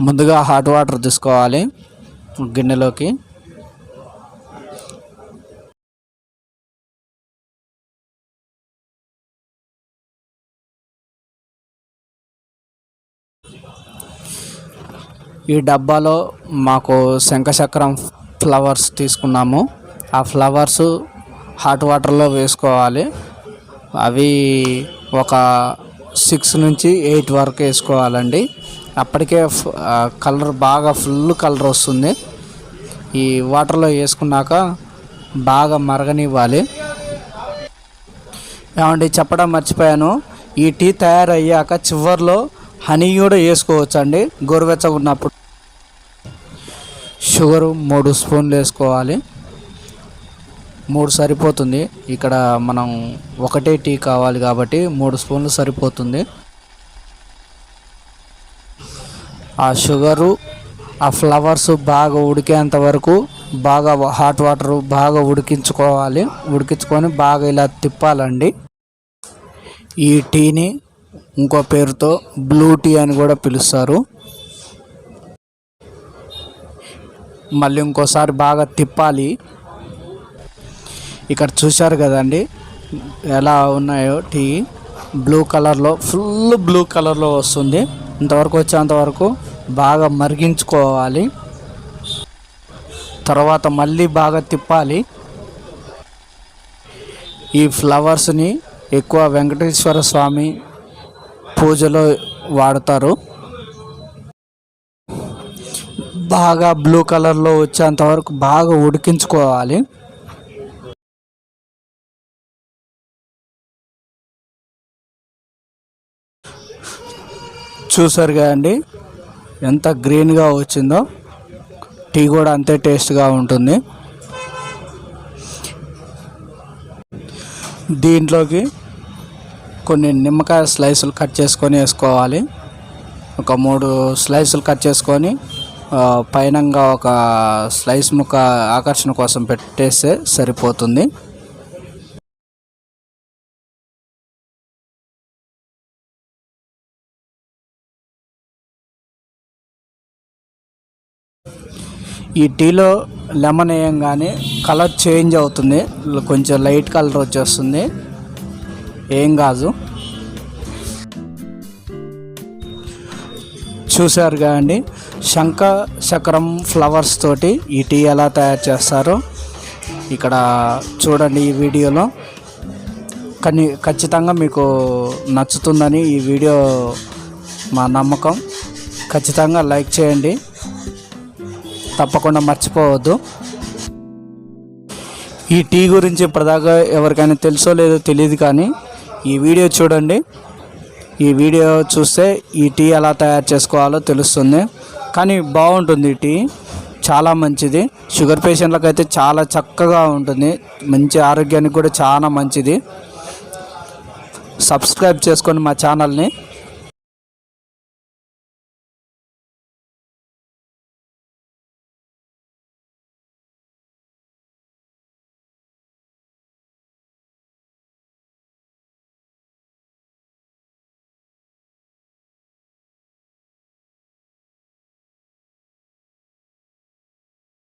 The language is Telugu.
ముందుగా హాట్ వాటర్ తీసుకోవాలి గిన్నెలోకి. ఈ డబ్బాలో మాకు శంఖచక్రం ఫ్లవర్స్ తీసుకున్నాము. ఆ ఫ్లవర్స్ హాట్ వాటర్లో వేసుకోవాలి. అవి ఒక సిక్స్ నుంచి ఎయిట్ వరకు వేసుకోవాలండి. అప్పటికే కలర్ బాగా ఫుల్ కలర్ వస్తుంది. ఈ వాటర్లో వేసుకున్నాక బాగా మరగనివ్వాలి. ఏమండి చెప్పడం మర్చిపోయాను. ఈ టీ తయారయ్యాక చివర్లో హనీ కూడా వేసుకోవచ్చు అండి గోరువెచ్చగా ఉన్నప్పుడు షుగరు మూడు స్పూన్లు వేసుకోవాలి. మూడు సరిపోతుంది. ఇక్కడ మనం ఒకటే టీ కావాలి కాబట్టి మూడు స్పూన్లు సరిపోతుంది. ఆ షుగరు ఆ ఫ్లవర్స్ బాగా ఉడికేంత వరకు బాగా హాట్ వాటర్ బాగా ఉడికించుకోవాలి. ఉడికించుకొని బాగా ఇలా తిప్పాలండి. ఈ టీని ఇంకో పేరుతో బ్లూ టీ అని కూడా పిలుస్తారు. మళ్ళీ ఇంకోసారి బాగా తిప్పాలి. ఇక్కడ చూశారు కదండి ఎలా ఉన్నాయో టీ. బ్లూ కలర్లో ఫుల్ బ్లూ కలర్లో వస్తుంది. ఇంతవరకు వచ్చేంతవరకు బాగా మరిగించుకోవాలి. తర్వాత మళ్ళీ బాగా తిప్పాలి. ఈ ఫ్లవర్స్ని ఎక్కువ వెంకటేశ్వర స్వామి పూజలో వాడతారు. బాగా బ్లూ కలర్లో వచ్చేంత వరకు బాగా ఉడికించుకోవాలి. చూసారు అండి? ఎంత గ్రీన్గా వచ్చిందో. టీ కూడా అంతే టేస్ట్గా ఉంటుంది. దీంట్లోకి కొన్ని నిమ్మకాయ స్లైసులు కట్ చేసుకొని వేసుకోవాలి. ఒక మూడు స్లైసులు కట్ చేసుకొని పైనంగా ఒక స్లైస్ ముక్క ఆకర్షణ కోసం పెట్టేస్తే సరిపోతుంది. ఈ టీలో లెమన్ వేయంగానే కలర్ చేంజ్ అవుతుంది. కొంచెం లైట్ కలర్ వచ్చేస్తుంది. ఏం కాదు. చూసారుగా అండి శంఖ చక్రం ఫ్లవర్స్ తోటి ఈ టీ ఎలా తయారు చేస్తారో. ఇక్కడ చూడండి ఈ వీడియోలో. కానీ ఖచ్చితంగా మీకు నచ్చుతుందని ఈ వీడియో మా నమ్మకం. ఖచ్చితంగా లైక్ చేయండి. తప్పకుండా మర్చిపోవద్దు. ఈ టీ గురించి ఇప్పటిదాకా ఎవరికైనా తెలుసో లేదో తెలియదు కానీ ఈ వీడియో చూడండి. ఈ వీడియో చూస్తే ఈ టీ ఎలా తయారు చేసుకోవాలో తెలుస్తుంది. కానీ బాగుంటుంది ఈ టీ. చాలా మంచిది. షుగర్ పేషెంట్లకు అయితే చాలా చక్కగా ఉంటుంది. మంచి ఆరోగ్యానికి కూడా చాలా మంచిది. సబ్స్క్రైబ్ చేసుకొని మా ఛానల్ని